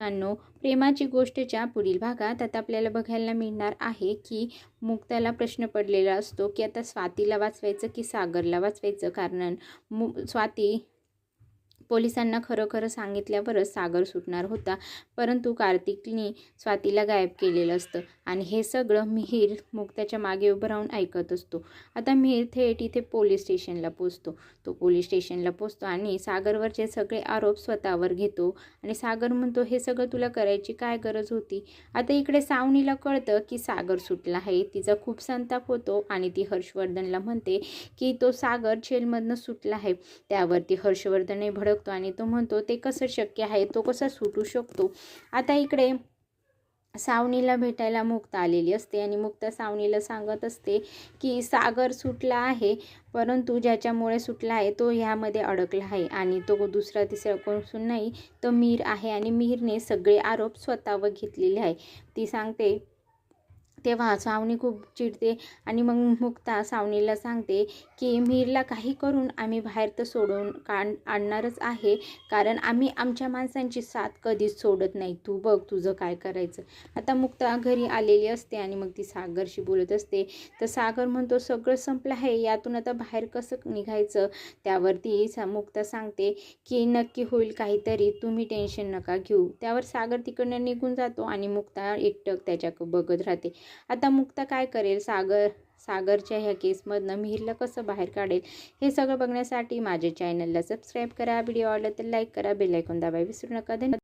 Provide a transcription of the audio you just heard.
मित्रांनो प्रेमाची गोष्टच्या पुढील भागात आता आपल्याला बघायला मिळणार आहे की मुक्ताला प्रश्न पडलेला असतो की आता स्वातीला वाचवायचं की सागरला वाचवायचं? कारण मु स्वाती पोलिसांना खरं खरं सांगितल्यावरच सागर सुटणार होता परंतु कार्तिकने स्वातीला गायब केलेलं असतं. आणि हे सगळं मिहीर मुक्त्याच्या मागे उभं राहून ऐकत असतो. आता मिहीर थेट इथे पोलीस स्टेशनला पोचतो. तो पोलीस स्टेशनला पोचतो आणि सागरवरचे सगळे आरोप स्वतःवर घेतो. आणि सागर म्हणतो हे सगळं तुला करायची काय गरज होती? आता इकडे सावनीला कळतं की सागर सुटला आहे. तिचा खूप संताप होतो आणि ती हर्षवर्धनला म्हणते की तो सागर जेलमधनं सुटला आहे. त्यावरती हर्षवर्धनही शकतो आणि तो म्हणतो ते कसं शक्य आहे? तो कसा सुटू शकतो? आता इकडे सावनीला भेटायला मुक्ता आलेली असते आणि मुक्ता सावनीला सांगत असते की सागर सुटला आहे परंतु ज्याच्यामुळे सुटला आहे तो ह्यामध्ये अडकला आहे आणि तो दुसरा तिसरा कोणसून नाही तर मीर आहे आणि मीरने सगळे आरोप स्वतःवर घेतलेले आहे ती सांगते तेव्हा सावनी खूप चिडते आणि मग मुक्ता सावनीला सांगते की मीरला काही करून आम्ही बाहेर तर सोडून काढ आणणारच आहे कारण आम्ही आमच्या माणसांची साथ कधीच सोडत नाही. तू बघ तुझं काय करायचं. आता मुक्ता घरी आलेली असते आणि मग ती सागरशी बोलत असते. तर सागर म्हणतो सगळं संपलं आहे यातून आता बाहेर कसं निघायचं? त्यावरती सा मुक्ता सांगते की नक्की होईल काहीतरी तुम्ही टेन्शन नका घेऊ. त्यावर सागर तिकडनं निघून जातो आणि मुक्ता एकटक त्याच्या बघत राहते. आता मुक्ता काय करेल? सागर सागरच्या ह्या केसमधनं मिहिरला कसं बाहेर काढेल? हे सगळं बघण्यासाठी माझ्या चॅनलला सबस्क्राईब करा. व्हिडिओ आवडला तर लाईक करा. बेलायकॉन दाबाय विसरू नका. धन्यवाद.